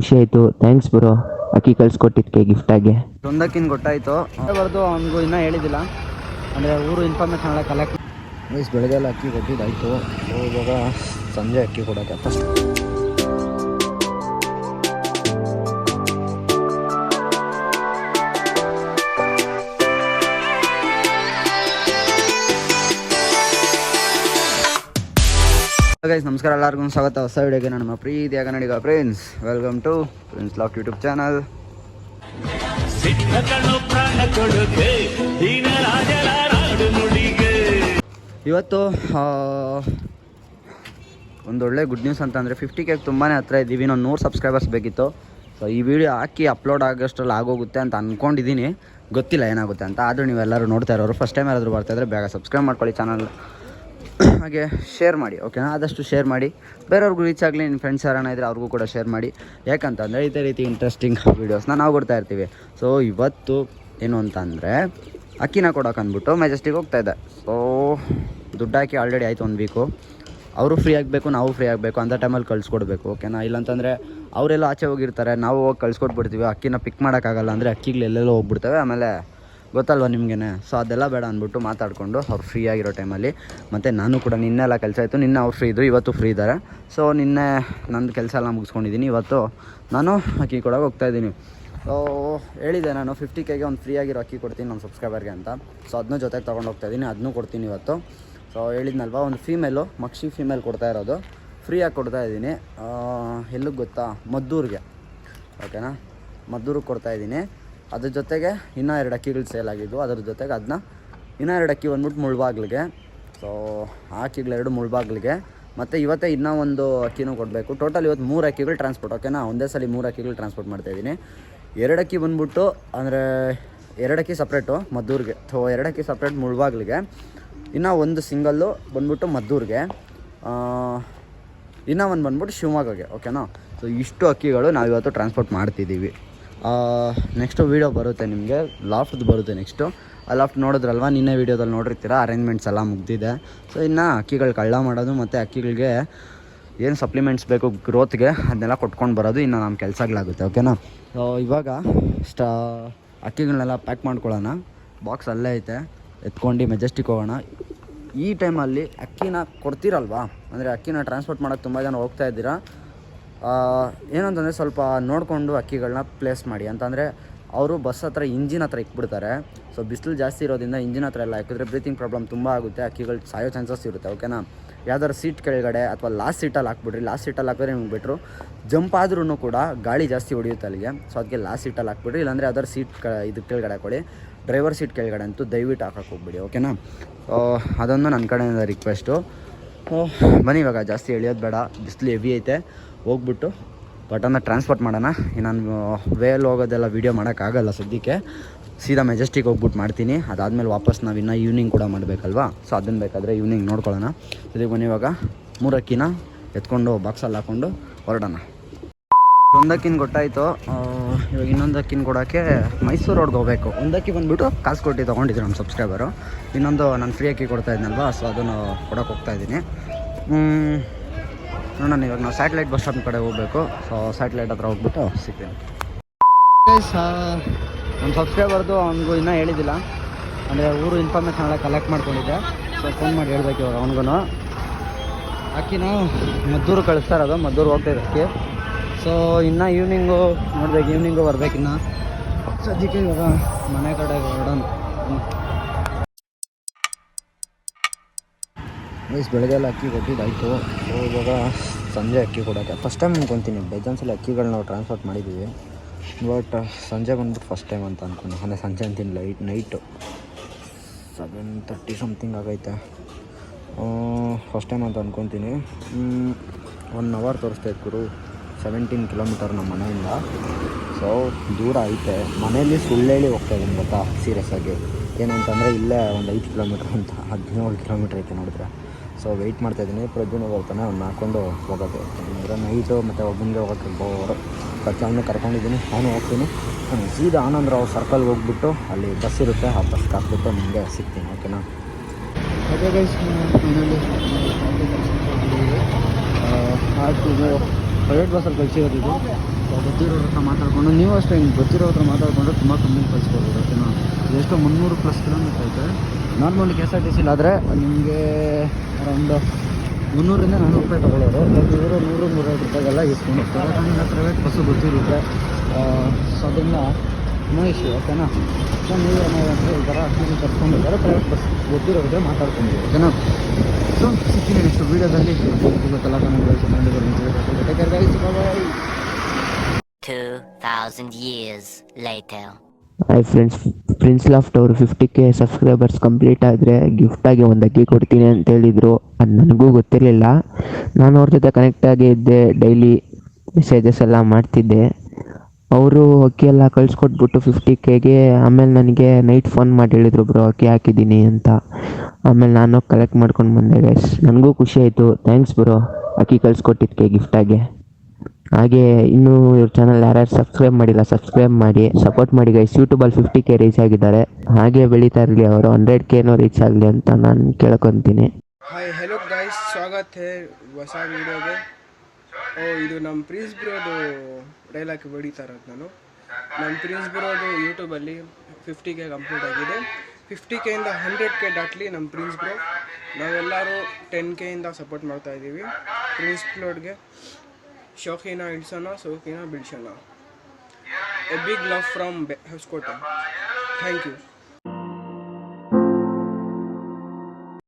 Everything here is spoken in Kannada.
ಖುಷಿ ಆಯಿತು. ಥ್ಯಾಂಕ್ಸ್ ಬ್ರೋ ಅಕ್ಕಿ ಕಳ್ಸಿಕೊಟ್ಟಿದ್ದಕ್ಕೆ ಗಿಫ್ಟಾಗಿ ಒಂದಕ್ಕಿನ್ ಗೊತ್ತಾಯಿತು. ಬರ್ದು ಅವನಿಗೂ ಇನ್ನೂ ಹೇಳಿದ್ದಿಲ್ಲ. ಅಂದರೆ ಊರು ಇನ್ಫಾರ್ಮೇಷನ್ ಎಲ್ಲ ಕಲೆಕ್ಟ್ ಮೀಸ್ ಬೆಳಗ್ಗೆ ಎಲ್ಲ ಅಕ್ಕಿ ಕೊಟ್ಟಿದ್ದಾಯಿತು. ಇವಾಗ ಸಂಜೆ ಅಕ್ಕಿ ಕೊಡೋಕ್ಕೆ ಗೈಸ್ ನಮಸ್ಕಾರ ಎಲ್ಲರಿಗೂ ಸ್ವಾಗತ. ಹೊಸ ವಿಡಿಯೋಗೆ ನಮ್ಮ ಪ್ರೀತಿಯ ಕನ್ನಡಿಗ friends welcome to friends lock YouTube channel ಇವತ್ತು ಒಂದು ಒಳ್ಳೆ ಗುಡ್ ನ್ಯೂಸ್ ಅಂತಂದರೆ ಫಿಫ್ಟಿ ಕೆ ತುಂಬಾ ಹತ್ರ ಇದ್ದೀವಿ. ನಾವು ನೂರು ಸಬ್ಸ್ಕ್ರೈಬರ್ಸ್ ಬೇಕಿತ್ತು. ಸೊ ಈ ವಿಡಿಯೋ ಹಾಕಿ ಅಪ್ಲೋಡ್ ಆಗೋಷ್ಟರಲ್ಲಿ ಆಗೋಗುತ್ತೆ ಅಂತ ಅಂದ್ಕೊಂಡಿದ್ದೀನಿ ಗೊತ್ತಿಲ್ಲ ಏನಾಗುತ್ತೆ ಅಂತ ಆದರೂ ನೀವೆಲ್ಲರೂ ನೋಡ್ತಾ ಇರೋರು. ಫಸ್ಟ್ ಟೈಮ್ ಯಾರಾದರೂ ಬರ್ತಾಯಿದ್ರೆ ಬೇಗ ಸಬ್ಸ್ಕ್ರೈಬ್ ಮಾಡ್ಕೊಳ್ಳಿ ಚಾನಲ್ ಹಾಗೆ ಶೇರ್ ಮಾಡಿ ಓಕೆನಾ ಆದಷ್ಟು ಶೇರ್ ಮಾಡಿ. ಬೇರೆಯವ್ರಿಗೂ ರೀಚ್ ಆಗಲಿ ನಿಮ್ಮ ಫ್ರೆಂಡ್ಸ್ ಯಾರನ್ನ ಇದ್ದರೆ ಅವ್ರಿಗೂ ಕೂಡ ಶೇರ್ ಮಾಡಿ. ಯಾಕಂತಂದರೆ ಇದೇ ರೀತಿ ಇಂಟ್ರೆಸ್ಟಿಂಗ್ ವೀಡಿಯೋಸ್ನ ನಾವು ಕೊಡ್ತಾ ಇರ್ತೀವಿ. ಸೊ ಇವತ್ತು ಏನು ಅಂತಂದರೆ, ಅಕ್ಕಿನ ಕೊಡೋಕೆ ಅಂದ್ಬಿಟ್ಟು ಮೆಜೆಸ್ಟಿಗೆ ಹೋಗ್ತಾ ಇದ್ದೆ. ಸೊ ದುಡ್ಡು ಹಾಕಿ ಆಲ್ರೆಡಿ ಆಯಿತು ಒಂದು ವೀಕು ಅವರು ಫ್ರೀ ಆಗಬೇಕು, ನಾವು ಫ್ರೀ ಆಗಬೇಕು ಅಂಥ ಟೈಮಲ್ಲಿ ಕಳಿಸ್ಕೊಡ್ಬೇಕು ಓಕೆನಾ ಇಲ್ಲಾಂತಂದರೆ ಅವರೆಲ್ಲ ಆಚೆ ಹೋಗಿರ್ತಾರೆ, ನಾವು ಹೋಗಿ ಕಳಿಸ್ಕೊಟ್ಬಿಡ್ತೀವಿ. ಅಕ್ಕಿನ ಪಿಕ್ ಮಾಡೋಕ್ಕಾಗಲ್ಲ ಅಂದರೆ ಅಕ್ಕಿಗಳು ಎಲ್ಲೆಲ್ಲೋ ಹೋಗ್ಬಿಡ್ತವೆ, ಆಮೇಲೆ ಗೊತ್ತಲ್ವ ನಿಮಗೇನೆ? ಸೊ ಅದೆಲ್ಲ ಬೇಡ ಅಂದ್ಬಿಟ್ಟು ಮಾತಾಡಿಕೊಂಡು ಅವ್ರು ಫ್ರೀ ಆಗಿರೋ ಟೈಮಲ್ಲಿ ಮತ್ತು ನಾನು ಕೂಡ ನಿನ್ನೆ ಎಲ್ಲ ಕೆಲಸ ಆಯಿತು ನಿನ್ನೆ ಅವ್ರು ಫ್ರೀ ಇದ್ದರು ಇವತ್ತು ಫ್ರೀ ಇದ್ದಾರೆ ಸೊ ನಿನ್ನೆ ನಂದು ಕೆಲಸ ಎಲ್ಲ ಮುಗಿಸ್ಕೊಂಡಿದ್ದೀನಿ ಇವತ್ತು ನಾನು ಅಕ್ಕಿ ಕೊಡೋಕೆ ಹೋಗ್ತಾಯಿದ್ದೀನಿ ಸೊ ಹೇಳಿದೆ ನಾನು ಫಿಫ್ಟಿ ಕೆಗೆ ಒಂದು ಫ್ರೀ ಆಗಿರೋ ಅಕ್ಕಿ ಕೊಡ್ತೀನಿ ನಮ್ಮ ಸಬ್ಸ್ಕ್ರೈಬರ್ಗೆ ಅಂತ. ಸೊ ಅದನ್ನ ಜೊತೆಗೆ ತೊಗೊಂಡು ಹೋಗ್ತಾ ಇದ್ದೀನಿ. ಅದನ್ನೂ ಕೊಡ್ತೀನಿ ಇವತ್ತು. ಸೊ ಹೇಳಿದ್ನಲ್ವ, ಒಂದು ಫೀಮೇಲು ಮಕ್ಷಿ ಫೀಮೇಲ್ ಕೊಡ್ತಾ ಇರೋದು. ಫ್ರೀಯಾಗಿ ಕೊಡ್ತಾ ಇದ್ದೀನಿ. ಎಲ್ಲಿಗೆ ಗೊತ್ತಾ? ಮದ್ದೂರಿಗೆ. ಓಕೆನಾ ಮದ್ದೂರಿಗೆ ಕೊಡ್ತಾ ಇದ್ದೀನಿ. ಅದ್ರ ಜೊತೆಗೆ ಇನ್ನೂ ಎರಡು ಅಕ್ಕಿಗಳು ಸೇಲ್ ಅದ್ರ ಜೊತೆಗೆ ಅದನ್ನ ಇನ್ನೂ ಎರಡು ಅಕ್ಕಿ ಬಂದ್ಬಿಟ್ಟು ಮುಳ್ಬಾಗ್ಲಿಗೆ. ಸೊ ಆ ಅಕ್ಕಿಗಳೆರಡು ಮುಳ್ಬಾಗ್ಲಿಗೆ. ಮತ್ತು ಇವತ್ತೇ ಇನ್ನೂ ಒಂದು ಅಕ್ಕಿನೂ ಕೊಡಬೇಕು. ಟೋಟಲ್ ಇವತ್ತು ಮೂರು ಅಕ್ಕಿಗಳು ಟ್ರಾನ್ಸ್ಪೋರ್ಟ್ ಓಕೆನಾ ಒಂದೇ ಸಲ ಮೂರು ಅಕ್ಕಿಗಳು ಟ್ರಾನ್ಸ್ಪೋರ್ಟ್ ಮಾಡ್ತಾಯಿದ್ದೀನಿ ಎರಡು ಅಕ್ಕಿ ಬಂದ್ಬಿಟ್ಟು, ಅಂದರೆ ಎರಡು ಅಕ್ಕಿ ಸಪ್ರೇಟು ಮದ್ದೂರಿಗೆ. ಥೋ ಎರಡು ಅಕ್ಕಿ ಸಪ್ರೇಟ್ ಮುಳ್ಬಾಗ್ಲಿಗೆ. ಇನ್ನೂ ಒಂದು ಸಿಂಗಲ್ಲು ಬಂದ್ಬಿಟ್ಟು ಮದ್ದೂರಿಗೆ. ಇನ್ನೂ ಒಂದು ಬಂದ್ಬಿಟ್ಟು ಶಿವಮೊಗ್ಗಗೆ ಓಕೆನಾ ಸೊ ಇಷ್ಟು ಅಕ್ಕಿಗಳು ನಾವು ಇವತ್ತು ಟ್ರಾನ್ಸ್ಪೋರ್ಟ್ ಮಾಡ್ತಿದ್ದೀವಿ. ನೆಕ್ಸ್ಟು ವೀಡಿಯೋ ಬರುತ್ತೆ ನಿಮಗೆ. ಲಾಫ್ಟ್ದು ಬರುತ್ತೆ ನೆಕ್ಸ್ಟು ಆ ಲಾಫ್ಟ್ ನೋಡಿದ್ರಲ್ವ? ನಿನ್ನೆ ವೀಡಿಯೋದಲ್ಲಿ ನೋಡಿರ್ತೀರ? ಅರೇಂಜ್ಮೆಂಟ್ಸ್ ಎಲ್ಲ ಮುಗ್ದಿದೆ. ಸೊ ಇನ್ನು ಅಕ್ಕಿಗಳು ಕಳ್ಳ ಮಾಡೋದು ಮತ್ತು ಅಕ್ಕಿಗಳಿಗೆ ಏನು ಸಪ್ಲಿಮೆಂಟ್ಸ್ ಬೇಕು ಗ್ರೋತ್ಗೆ ಅದನ್ನೆಲ್ಲ ಕೊಟ್ಕೊಂಡು ಬರೋದು ಇನ್ನು ನಮ್ಮ ಕೆಲಸಗಳಾಗುತ್ತೆ ಓಕೆನಾ ಸೊ ಇವಾಗ ಸ್ಟಾ ಅಕ್ಕಿಗಳನ್ನೆಲ್ಲ ಪ್ಯಾಕ್ ಮಾಡ್ಕೊಳ್ಳೋಣ. ಬಾಕ್ಸ್ ಅಲ್ಲೇ ಐತೆ. ಎತ್ಕೊಂಡು ಮೆಜೆಸ್ಟಿಕ್ ಹೋಗೋಣ. ಈ ಟೈಮಲ್ಲಿ ಅಕ್ಕಿನ ಕೊಡ್ತೀರಲ್ವಾ? ಅಂದರೆ ಅಕ್ಕಿನ ಟ್ರಾನ್ಸ್ಪೋರ್ಟ್ ಮಾಡೋಕ್ಕೆ ತುಂಬ ಜನ ಹೋಗ್ತಾ ಇದ್ದೀರಾ? ಏನಂತಂದರೆ ಸ್ವಲ್ಪ ನೋಡಿಕೊಂಡು ಅಕ್ಕಿಗಳನ್ನ ಪ್ಲೇಸ್ ಮಾಡಿ. ಅಂತಂದರೆ ಅವರು ಬಸ್ ಹತ್ರ ಇಂಜಿನ್ ಹತ್ರ ಇಕ್ಬಿಡ್ತಾರೆ. ಸೊ ಬಿಸಿಲು ಜಾಸ್ತಿ ಇರೋದ್ರಿಂದ ಇಂಜಿನ್ ಹತ್ರ ಎಲ್ಲ ಹಾಕಿದ್ರೆ ಬ್ರೀತಿಂಗ್ ಪ್ರಾಬ್ಲಮ್ ತುಂಬ ಆಗುತ್ತೆ. ಅಕ್ಕಿಗಳು ಸಾಯೋ ಚಾನ್ಸಸ್ ಇರುತ್ತೆ ಓಕೆನಾ ಯಾವ್ದಾದ್ರು ಸೀಟ್ ಕೆಳಗಡೆ ಅಥವಾ ಲಾಸ್ಟ್ ಸೀಟಲ್ಲಿ ಹಾಕ್ಬಿಡ್ರಿ. ಲಾಸ್ಟ್ ಸೀಟಲ್ಲಿ ಹಾಕಿದ್ರೆ ನಿಮ್ಗೆ ಬಿಟ್ಟರು ಜಂಪ್ ಆದ್ರೂ ಕೂಡ ಗಾಳಿ ಜಾಸ್ತಿ ಹೊಡೆಯುತ್ತೆ ಅಲ್ಲಿಗೆ. ಸೊ ಅದಕ್ಕೆ ಲಾಸ್ಟ್ ಸೀಟಲ್ಲಿ ಹಾಕ್ಬಿಡ್ರಿ. ಇಲ್ಲಾಂದರೆ ಯಾವ್ದಾದ್ರು ಸೀಟ್ ಕ, ಇದು ಕೆಳಗಡೆ ಹಾಕೊಳ್ಳಿ. ಡ್ರೈವರ್ ಸೀಟ್ ಕೆಳಗಡೆ ಅಂತೂ ದಯವಿಟ್ಟು ಹಾಕಕ್ಕೆ ಹೋಗ್ಬಿಡಿ ಓಕೆನಾ ಅದೊಂದು ನನ್ನ ಕಡೆಯಿಂದ ರಿಕ್ವೆಸ್ಟು ಬನ್ನಿ ಇವಾಗ ಜಾಸ್ತಿ ಎಳಿಯೋದು ಬೇಡ. ಬಿಸಿಲು ಹೆವಿ ಐತೆ. ಹೋಗ್ಬಿಟ್ಟು ಬಟನ್ನ ಟ್ರಾನ್ಸ್ಪೋರ್ಟ್ ಮಾಡೋಣ. ನಾನು ವೇಲ್ ಹೋಗೋದೆಲ್ಲ ವೀಡಿಯೋ ಮಾಡೋಕ್ಕಾಗಲ್ಲ ಸದ್ಯಕ್ಕೆ. ಸೀದಾ ಮೆಜೆಸ್ಟಿಕ್ ಹೋಗ್ಬಿಟ್ಟು ಮಾಡ್ತೀನಿ. ಅದಾದಮೇಲೆ ವಾಪಸ್ ನಾವು ಇನ್ನೂ ಈವ್ನಿಂಗ್ ಕೂಡ ಮಾಡಬೇಕಲ್ವಾ? ಸೊ ಅದನ್ನು ಬೇಕಾದರೆ ಈವ್ನಿಂಗ್ ನೋಡ್ಕೊಳ್ಳೋಣ. ಸದ್ಯಕ್ಕೆ ಬನ್ನಿ ಇವಾಗ. ಮೂರಕ್ಕಿನ ಎತ್ಕೊಂಡು ಬಾಕ್ಸಲ್ಲಿ ಹಾಕ್ಕೊಂಡು ಹೊರಡೋಣ. ಒಂದಕ್ಕಿನ ಗೊತ್ತಾಯಿತು. ಇವಾಗ ಇನ್ನೊಂದಕ್ಕಿನ ಕೊಡೋಕ್ಕೆ ಮೈಸೂರು ರೋಡ್ಗೆ ಹೋಗಬೇಕು. ಒಂದಕ್ಕಿ ಬಂದುಬಿಟ್ಟು ಕಾಸು ಕೊಟ್ಟು ತೊಗೊಂಡಿದ್ರು ನಮ್ಮ ಸಬ್ಸ್ಕ್ರೈಬರು ಇನ್ನೊಂದು ನಾನು ಫ್ರೀ ಅಕ್ಕಿ ಕೊಡ್ತಾ ಸೊ ಅದನ್ನು ಕೊಡೋಕೆ ಹೋಗ್ತಾ ಇದ್ದೀನಿ. ನೋಡೋಣ, ಇವಾಗ ನಾವು ಸ್ಯಾಟಲೈಟ್ ಬಸ್ ಸ್ಟಾಪ್ ಕಡೆ ಹೋಗಬೇಕು. ಸೊ ಸ್ಯಾಟಲೈಟ್ ಹತ್ರ ಹೋಗ್ಬಿಟ್ಟು ಸಿಗ್ತೀನಿ. ನಮ್ಮ ಸಬ್ಸ್ಕ್ರೈಬರ್ದು ಅವನಿಗೂ ಇನ್ನೂ ಹೇಳಿದ್ದಿಲ್ಲ ಅಂದರೆ ಊರು ಇನ್ಫಾರ್ಮೇಷನ್ ಎಲ್ಲ ಕಲೆಕ್ಟ್ ಮಾಡ್ಕೊಂಡಿದ್ದೆ. ಸೊ ಫೋನ್ ಮಾಡಿ ಹೇಳ್ಬೇಕು ಇವಾಗ ಅವ್ನಿಗೂ ಅಕ್ಕಿನ ಮದ್ದೂರು ಕಳಿಸ್ತಾರೆ ಅದು ಮದ್ದೂರು ಹೋಗ್ತಾ ಇದಕ್ಕೆ ಸೊ ಇನ್ನು ಈವ್ನಿಂಗು ನೋಡ್ಬೇಕು ಈವ್ನಿಂಗು ಬರ್ಬೇಕಿನ್ನ ಸದ್ಯಕ್ಕೆ ಇವಾಗ ಮನೆ ಕಡೆ ಹೊರಡೋಣ. ಹ್ಮ್. ಮೀಸ್ ಬೆಳಗ್ಗೆ ಎಲ್ಲ ಅಕ್ಕಿ ಕೊಟ್ಟಿದ್ದಾಯಿತು. ಸೊ ಇವಾಗ ಸಂಜೆ ಅಕ್ಕಿ ಕೊಡೋಕ್ಕೆ. ಫಸ್ಟ್ ಟೈಮ್ ಅನ್ಕೊತೀನಿ. ಬೇಜಾನ್ಸಲ್ಲಿ ಅಕ್ಕಿಗಳು ನಾವು ಟ್ರಾನ್ಸ್ಪೋರ್ಟ್ ಮಾಡಿದ್ದೀವಿ. ಬಟ್ ಸಂಜೆ ಬಂದ್ಬಿಟ್ಟು ಫಸ್ಟ್ ಟೈಮ್ ಅಂತ ಅಂದ್ಕೊಂಡು ಅಂದರೆ ಸಂಜೆ ಅಂತೀನಿ late night seven thirty something ಆಗೈತೆ. ಫಸ್ಟ್ ಟೈಮ್ ಅಂತ ಅಂದ್ಕೊತೀನಿ ಒನ್ ಅವರ್ ತೋರಿಸ್ತಾ ಗುರು. ಸೆವೆಂಟೀನ್ ಕಿಲೋಮೀಟರ್ ನಮ್ಮ ಮನೆಯಿಂದ. ಸೊ ದೂರ ಐತೆ. ಮನೆಯಲ್ಲಿ ಸುಳ್ಳೇಳಿ ಹೋಗ್ತಾ ಇದ್ದೀನಿ ಗೊತ್ತಾ? ಸೀರಿಯಸ್ ಆಗಿ. ಏನಂತಂದರೆ ಇಲ್ಲೇ ಒಂದು ಐದು ಕಿಲೋಮೀಟ್ರ್ ಅಂತ ಹದಿನೇಳು ಕಿಲೋಮೀಟ್ರ್ ಐತೆ ನೋಡಿದ್ರೆ. ಸೊ ವೆಯ್ಟ್ ಮಾಡ್ತಾಯಿದ್ದೀನಿ ಪ್ರಜ್ವಲ್ ಬರ್ತಾನೆ ಅವ್ನು ಹಾಕ್ಕೊಂಡು ಹೋಗೋದು. ಅಂದರೆ ನೈಟು ಮತ್ತು ಒಬ್ಬನಿಗೆ ಹೋಗೋಕ್ಕೆ ಬೋರು ಅವನು ಕರ್ಕೊಂಡಿದ್ದೀನಿ. ಅವನು ಹೋಗ್ತೀನಿ. ಸೀದಾ ಆನಂದ್ ರಾವ್ ಸರ್ಕಲ್ಗೆ ಹೋಗ್ಬಿಟ್ಟು ಅಲ್ಲಿ ಬಸ್ ಇರುತ್ತೆ. ಆ ಬಸ್ ಹಾಕ್ಬಿಟ್ಟು ನಿಮಗೆ ಸಿಗ್ತೀನಿ ಓಕೆನಾ ಪ್ರೈವೇಟ್ ಬಸ್ಸಲ್ಲಿ ಕಳಿಸಿರೋದು ಇದು. ಸೊ ಗೊತ್ತಿರೋರ ಹತ್ರ ಮಾತಾಡಿಕೊಂಡು, ನೀವು ಅಷ್ಟೇ ಹಿಂಗೆ ಗೊತ್ತಿರೋ ಹತ್ರ ಮಾತಾಡ್ಕೊಂಡು ತುಂಬ ಕಮ್ಮಿ ಕಳಿಸ್ಕೊಡ್ಬೋದು ಓಕೆನಾ ಎಷ್ಟೋ ಮುನ್ನೂರು ಪ್ಲಸ್ ಕಿಲೋಮೀಟರ್ ಐತೆ. Normal K S R T ಸಿಲಾದರೆ ನಿಮಗೆ ಅರೌಂಡ್ ಮುನ್ನೂರಿಂದ ನಾನ್ನೂರು ರೂಪಾಯಿ ತೊಗೊಳ್ಳೋರು. ಬಟ್ ಇವರು ನೂರು ನೂರೈವತ್ತು ರೂಪಾಯಿಗೆಲ್ಲ ಇಸ್ಕೊಂಡು ಹೋಗ್ತಾರೆ. ಯಾಕಂದರೆ ಪ್ರೈವೇಟ್ ಬಸ್ಸು ಗೊತ್ತಿರುತ್ತೆ. ಸೊ ಅದನ್ನ ನೋ ಇಶ್ಯೂ ಓಕೆನಾ? ಸೊ ನೀವು ಏನಾಗುತ್ತೆ ಈ ಥರ ಅಕ್ಕಿ ಕರ್ಕೊಂಡಿದ್ದಾರೆ ಪ್ರೈವೇಟ್ ಬಸ್ ಗೊತ್ತಿರೋದ್ರೆ ಮಾತಾಡ್ಕೊಂಡು ಓಕೆನಾ? ಸೊ ಸಿಗ್ತೀನಿ ನೆಕ್ಸ್ಟ್ ವೀಡಿಯೋದಲ್ಲಿ. ಗೊತ್ತಲ್ಲ bye 2,000 years later. Hi friends Prince Loft ಅವರು ಫಿಫ್ಟಿ ಕೆ ಸಬ್ಸ್ಕ್ರೈಬರ್ಸ್ ಕಂಪ್ಲೀಟ್ ಆದರೆ ಗಿಫ್ಟಾಗಿ ಒಂದು ಅಕ್ಕಿ ಕೊಡ್ತೀನಿ ಅಂತ ಹೇಳಿದರು. ಅದು ನನಗೂ ಗೊತ್ತಿರಲಿಲ್ಲ. ನಾನು ಅವ್ರ ಜೊತೆ ಕನೆಕ್ಟಾಗಿ ಇದ್ದೆ ಡೈಲಿ ಮೆಸೇಜಸ್ ಎಲ್ಲ ಮಾಡ್ತಿದ್ದೆ. ಅವರು ಅಕ್ಕಿ ಎಲ್ಲ ಕಳಿಸ್ಕೊಟ್ಬಿಟ್ಟು ಫಿಫ್ಟಿ ಕೆಗೆ ಆಮೇಲೆ ನನಗೆ ನೈಟ್ ಫೋನ್ ಮಾಡಿ ಹೇಳಿದ್ರು, ಬ್ರೋ, ಅಕ್ಕಿ ಹಾಕಿದ್ದೀನಿ ಅಂತ. ಆಮೇಲೆ ನಾನು ಕಲೆಕ್ಟ್ ಮಾಡ್ಕೊಂಡು ಬಂದೆ ಗೈಸ್ ನನಗೂ ಖುಷಿ ಆಯಿತು. Thanks bro. ಅಕ್ಕಿ ಕಳಿಸ್ಕೊಟ್ಟಿದ್ದಕ್ಕೆ ಗಿಫ್ಟಾಗೆ ಹಾಗೆ ಇನ್ನೂ ಇವ್ರ ಚಾನಲ್ ಯಾರ್ಯಾರು ಸಬ್ಸ್ಕ್ರೈಬ್ ಮಾಡಿಲ್ಲ ಸಬ್ಸ್ಕ್ರೈಬ್ ಮಾಡಿ ಸಪೋರ್ಟ್ ಮಾಡಿ ಗೈಸ್ ಯೂಟ್ಯೂಬಲ್ಲಿ ಫಿಫ್ಟಿ ಕೆ ರೀಚ್ ಆಗಿದ್ದಾರೆ. ಹಾಗೆ ಬೆಳೀತಾ ಇರಲಿ ಅವರು ಹಂಡ್ರೆಡ್ ಕೆನೂ ರೀಚ್ ಆಗಲಿ ಅಂತ ನಾನು ಕೇಳ್ಕೊತೀನಿ. ಹಾಯ್ ಹೆಲೋ ಗೈಸ್ ಸ್ವಾಗತ ಹೇ ಹೊಸ ವೀಡಿಯೋಗೆ. ಓ, ಇದು ನಮ್ಮ ಪ್ರಿನ್ಸ್ ಬ್ರೋದು ಡೈಲಾಗ್ ಬಡಿತಾ ಇರೋದು ನಾನು. ನಮ್ಮ ಪ್ರಿನ್ಸ್ ಬ್ರೋದು ಯೂಟ್ಯೂಬಲ್ಲಿ ಫಿಫ್ಟಿ ಕೆ ಕಂಪ್ಲೀಟ್ ಆಗಿದೆ. ಫಿಫ್ಟಿ ಕೆಯಿಂದ ಹಂಡ್ರೆಡ್ ಕೆ ದಾಟ್ಲಿ ನಮ್ಮ ಪ್ರಿನ್ಸ್ ಬ್ರೋ. ನಾವೆಲ್ಲರೂ ಟೆನ್ ಕೆಯಿಂದ ಸಪೋರ್ಟ್ ಮಾಡ್ತಾ ಇದ್ದೀವಿ. ಪ್ರಿನ್ಸ್ ಬ್ರೋಡ್ಗೆ Shokina Ilsana, Sokina Bilshana. A big love from House Thank you.